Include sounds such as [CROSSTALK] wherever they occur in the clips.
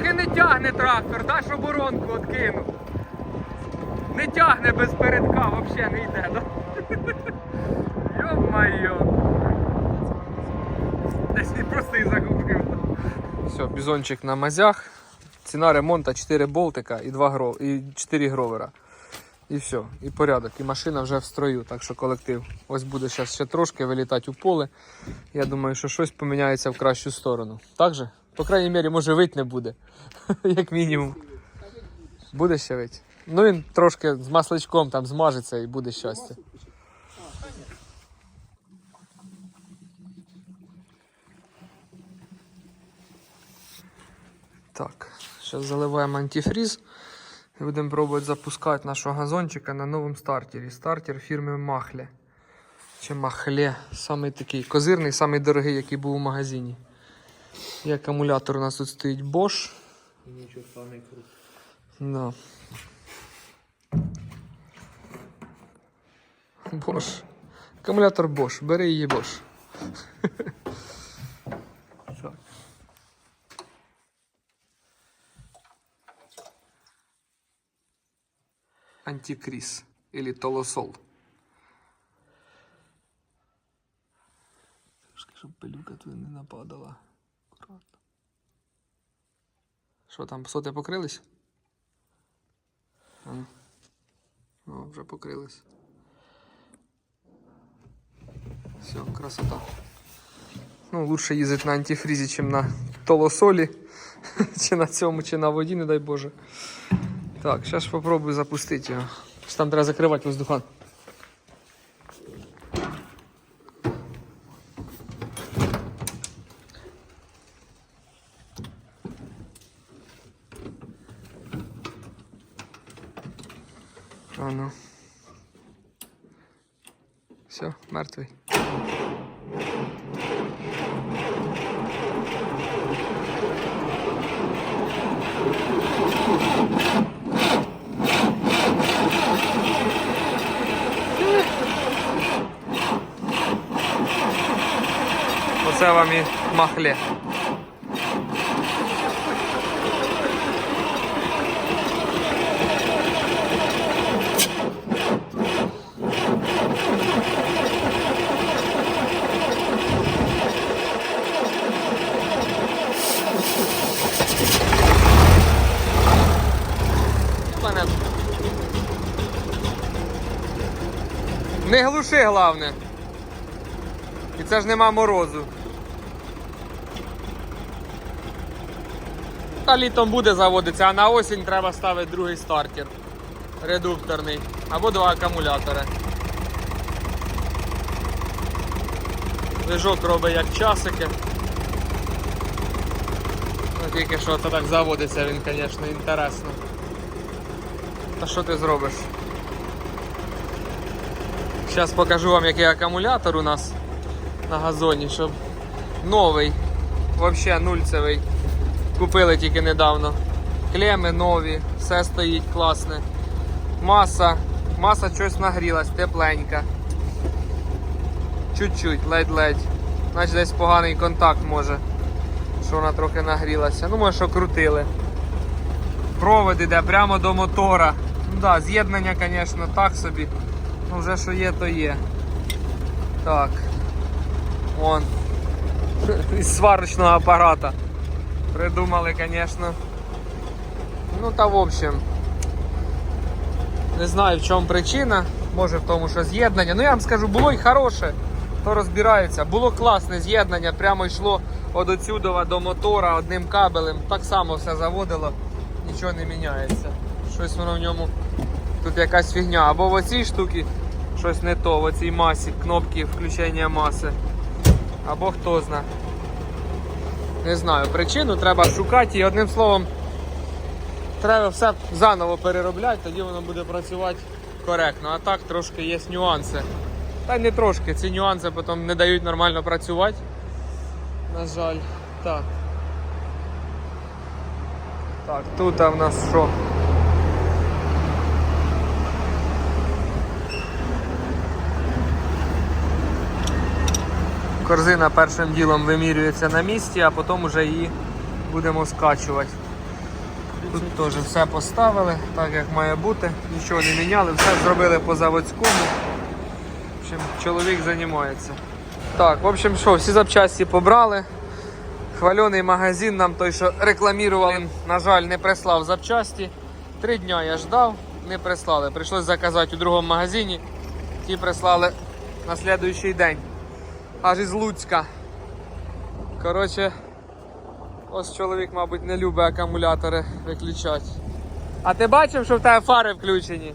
трохи не тягне трактор, даш оборонку откинув. Не тягне без передка, взагалі не йде, да? [LAUGHS] Йо-майо. Десь він просто і загубив. Все, бізончик на мазях. Ціна ремонту 4 болтика і 2 гро... і 4 гровера. І все, і порядок. І машина вже в строю, так що колектив. Ось буде зараз ще трошки вилітати у поле. Я думаю, що щось поміняється в кращу сторону. Так же? По крайній мірі, може вить не буде. [LAUGHS] Як мінімум. Буде ще вить. Ну він трошки з масличком там змажеться і буде щастя. Так, зараз заливаємо антифріз. І будемо пробувати запускати нашого газончика на новому стартері. Стартер фірми Махле. Чи Махле. Самий такий козирний, самий дорогий, який був у магазині. І акумулятор у нас тут стоїть Bosch. Нічого самий круг. Да. Bosch. Акумулятор Bosch. Бери її Bosch. Так. Антикрис. Или толосол. Трошки, щоб пилюка туди не нападала. Аккуратно. Що там, соти покрились? А. О, вже покрились. Все, красота. Ну, лучше їздити на антифрізі, ніж на толосолі. [LAUGHS] чи на цьому, чи на воді, не дай Боже. Так, зараз спробую запустити його. Там треба закривати воздухан. А ну. Все, мертвий. Оце вам і махле. Не глуши, головне. І це ж нема морозу. Та літом буде заводитися, а на осінь треба ставити другий стартер. Редукторний. Або два акумулятори. Движок робить як часики. Ну, тільки що це так заводиться він, звісно, інтересно. Та що ти зробиш? Зараз покажу вам, який акумулятор у нас на газоні, щоб новий, взагалі нульцевий. Купили тільки недавно. Клеми нові, все стоїть класне. Маса, маса щось нагрілась, тепленька. Чуть-чуть, ледь-ледь. Значить десь поганий контакт може. Що вона трохи нагрілася. Ну, може, що крутили. Провод іде прямо до мотора. Ну да, з'єднання, звісно, так собі. Вже що є, то є. Так. Вон. [LAUGHS] Із сварочного апарата. Придумали, звісно. Ну та в общем. Не знаю в чому причина. Може в тому, що з'єднання. Ну я вам скажу, було й хороше, то розбирається. Було класне з'єднання, прямо йшло от отсюдова до мотора одним кабелем. Так само все заводило, нічого не міняється. Щось воно в ньому. Тут якась фігня. Або в оцій штуці щось не то, в оцій масі, кнопки включення маси. Або хто зна. Не знаю, причину треба шукати і одним словом треба все заново переробляти, тоді воно буде працювати коректно. А так трошки є нюанси. Та не трошки, ці нюанси потім не дають нормально працювати. На жаль. Так. Так, тут в нас що? Корзина першим ділом вимірюється на місці, а потім вже її будемо скачувати. Тут теж все поставили, так як має бути, нічого не міняли, все зробили по заводському. В общем, чоловік займається. Так, в общем, що, всі запчасті побрали. Хвальоний магазин нам той, що рекламірували, на жаль, не прислав запчасті. Три дня я ждав, не прислали. Прийшлось заказати у другому магазині. Ті прислали на слідуючий день. Аж із Луцька. Коротше, ось чоловік, мабуть, не любить акумулятори виключати. А ти бачив, що в тебе фари включені?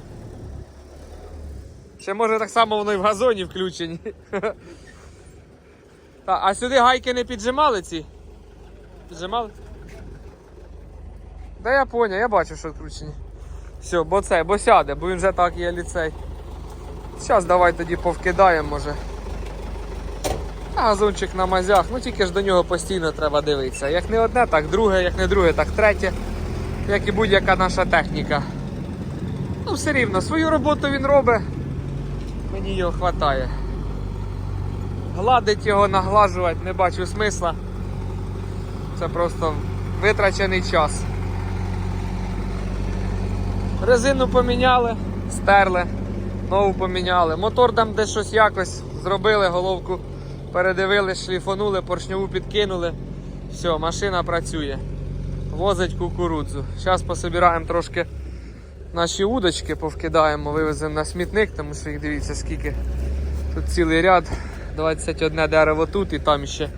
Ще може так само воно і в газоні включені. [LAUGHS] Та, а сюди гайки не піджимали ці? Піджимали? Да я поняв, я бачу, що відключені. Все, бо це, бо сяде, бо він вже так є ліцей. Зараз давай тоді повкидаємо, може. Газончик на мазях, ну тільки ж до нього постійно треба дивитися. Як не одне, так друге, як не друге, так третє. Як і будь-яка наша техніка. Ну, все рівно, свою роботу він робить. Мені його вистачає. Гладить його, наглажувати, не бачу смисла. Це просто витрачений час. Резину поміняли, стерли, нову поміняли. Мотор там десь щось якось зробили, головку передивили, шліфонули, поршньову підкинули. Все, машина працює. Возить кукурудзу. Зараз пособираємо трошки наші удочки, повкидаємо, вивеземо на смітник, тому що їх дивіться скільки. Тут цілий ряд, 21 дерево тут і там ще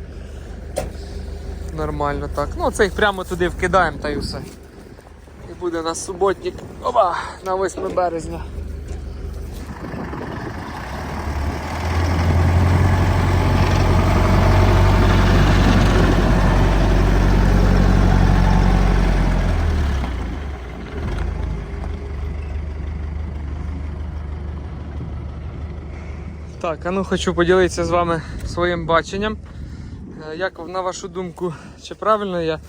нормально так. Ну це їх прямо туди вкидаємо та й все. І буде у нас суботник Опа, на 8 березня. Так, а ну хочу поділитися з вами своїм баченням. Е, Як на вашу думку, чи правильно я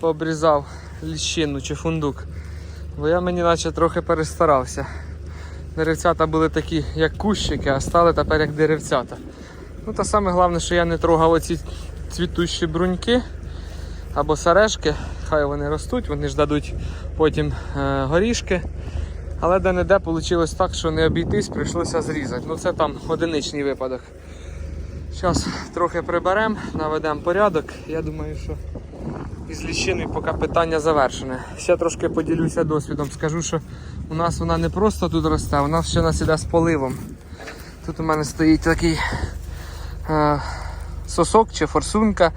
пообрізав ліщину чи фундук? Бо я мені наче трохи перестарався. Деревцята були такі, як кущики, а стали тепер як деревцята. Ну та саме головне, що я не трогав оці цвітущі бруньки або сережки. Хай вони ростуть, вони ж дадуть потім е, горішки. Але де-не-де вийшло так, що не обійтись, прийшлося зрізати. Ну це там одиничний випадок. Зараз трохи приберемо, наведемо порядок. Я думаю, що із ліщиною поки питання завершене. Ще трошки поділюся досвідом. Скажу, що у нас вона не просто тут росте, нас ще нас іде з поливом. Тут у мене стоїть такий е, сосок чи форсунка,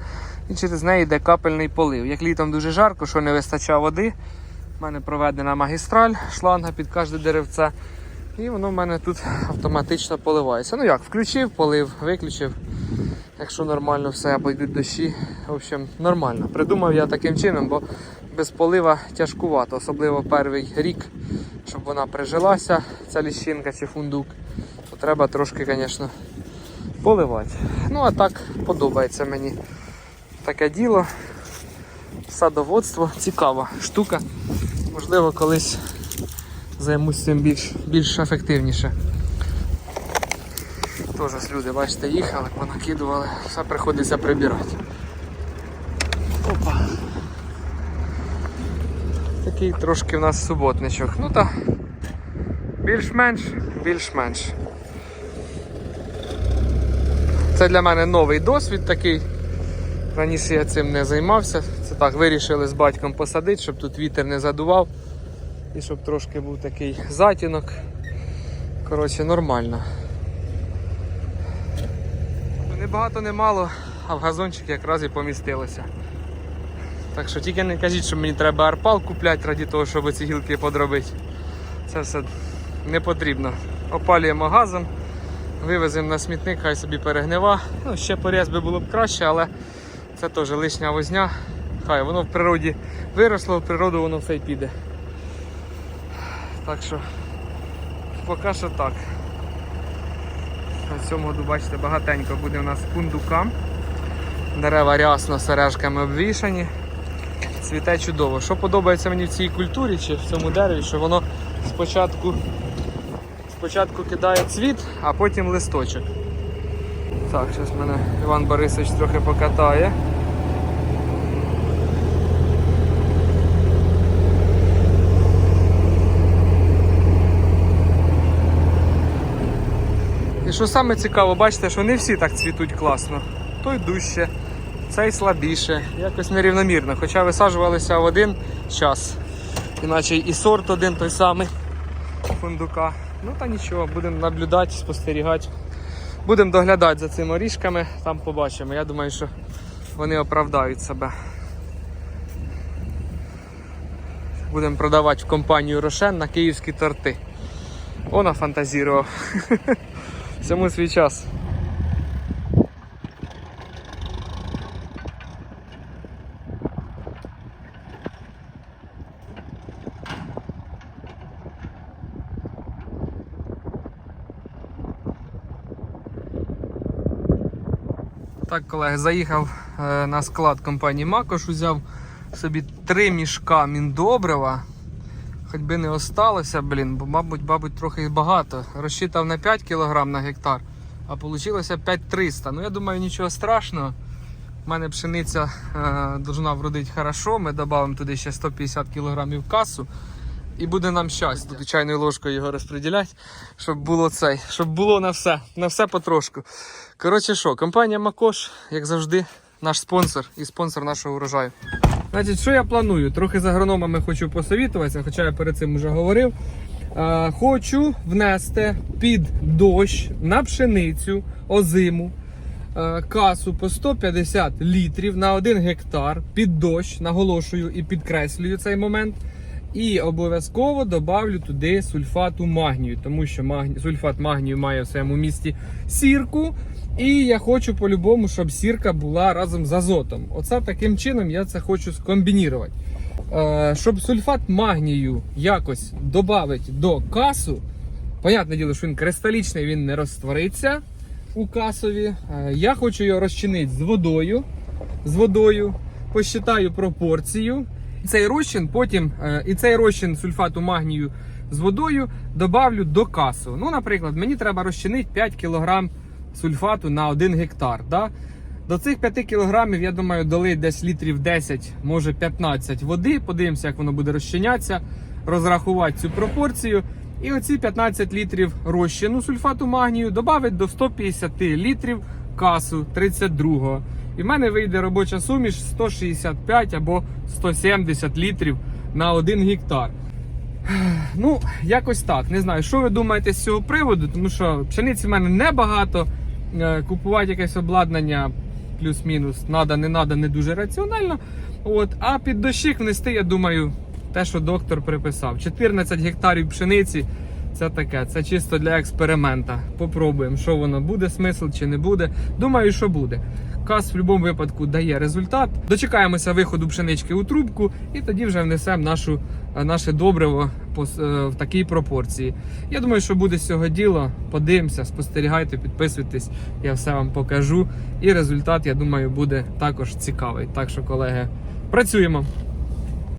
і через неї йде капельний полив. Як літом дуже жарко, що не вистачає води. У мене проведена магістраль, шланга під кожне деревце. І воно в мене тут автоматично поливається. Ну як, включив, полив, виключив. Якщо нормально все, або йдуть дощі. В общем, нормально. Придумав я таким чином, бо без полива тяжкувато, особливо перший рік, щоб вона прижилася, ця ліщинка чи фундук, то треба трошки, звісно, поливати. Ну а так подобається мені таке діло. Садоводство цікава штука. Можливо, колись займусь цим більш, більш ефективніше. Теж люди, бачите, їхали, понакидували, все приходиться прибирати. Опа. Такий трошки в нас суботничок. Ну та більш-менш, більш-менш. Це для мене новий досвід такий. Раніше я цим не займався. Це так вирішили з батьком посадити, щоб тут вітер не задував. І щоб трошки був такий затінок. Коротше, нормально. Не багато, не мало, а в газончик якраз і помістилося. Так що тільки не кажіть, що мені треба арпал купляти раді того, щоб ці гілки подробити. Це все не потрібно. Опалюємо газом, вивеземо на смітник, хай собі перегнива. Ну, ще поріз би було б краще, але це теж лишня возня. Хай воно в природі виросло, в природу воно все й піде. Так що поки що так. На цьому году, бачите, багатенько буде у нас фундука. Дерева рясно сережками обвішані. Цвіте чудово. Що подобається мені в цій культурі чи в цьому дереві, що воно спочатку, спочатку кидає цвіт, а потім листочок. Так, зараз мене Іван Борисович трохи покатає. Що саме цікаво, бачите, що не всі так цвітуть класно. Той дужче, цей слабіше, якось нерівномірно. Хоча висаджувалися в один час. Іначе і сорт один той самий фундука. Ну та нічого, будемо наблюдати, спостерігати. Будемо доглядати за цими орішками, там побачимо. Я думаю, що вони оправдають себе. Будемо продавати в компанію Рошен на київські торти. Вона фантазірував. [LAUGHS] Всьому свій час. Так, колеги, заїхав е, на склад компанії Макош, узяв собі три мішка міндобрива. Хоч би не осталося, блін, бо, мабуть, мабуть, трохи багато. Розчитав на 5 кг на гектар, а вийшло 5300. Ну, я думаю, нічого страшного. У мене пшениця е, должна вродити хорошо. Ми додамо туди ще 150 кг касу. І буде нам щастя. Буду чайною ложкою його розподіляти, щоб було цей, щоб було на все, на все потрошку. Коротше що, компанія Макош, як завжди, наш спонсор і спонсор нашого урожаю. Значить, що я планую? Трохи з агрономами хочу посовітуватися, хоча я перед цим вже говорив. Е, хочу внести під дощ на пшеницю озиму е, касу по 150 літрів на 1 гектар під дощ, наголошую і підкреслюю цей момент. І обов'язково добавлю туди сульфату магнію, тому що магні... сульфат магнію має в своєму місті сірку. І я хочу по-любому, щоб сірка була разом з азотом. Оце таким чином я це хочу скомбінірувати. Е, щоб сульфат магнію якось додати до касу, понятне діло, що він кристалічний, він не розтвориться у касові. Е, я хочу його розчинити з водою. З водою, посчитаю пропорцію. Цей розчин потім е, і цей розчин сульфату магнію з водою добавлю до касу. Ну, наприклад, мені треба розчинити 5 кг сульфату на 1 гектар. Да? До цих 5 кілограмів, я думаю, дали десь літрів 10, може 15 води. Подивимося, як воно буде розчинятися, розрахувати цю пропорцію. І оці 15 літрів розчину сульфату магнію додати до 150 літрів касу 32-го. І в мене вийде робоча суміш 165 або 170 літрів на 1 гектар. [SIGHS] Ну, якось так. Не знаю, що ви думаєте з цього приводу, тому що пшениці в мене небагато. Е, Купувати якесь обладнання плюс-мінус, надо, не надо, не дуже раціонально. От, а під дощик внести, я думаю, те, що доктор приписав. 14 гектарів пшениці. Це таке, це чисто для експеримента. Попробуємо, що воно буде, смисл чи не буде. Думаю, що буде. Кас в будь-якому випадку дає результат. Дочекаємося виходу пшенички у трубку, і тоді вже внесемо нашу, е, наше добриво е, в такій пропорції. Я думаю, що буде з цього діло. Подивимося, спостерігайте, підписуйтесь, я все вам покажу. І результат, я думаю, буде також цікавий. Так що, колеги, працюємо.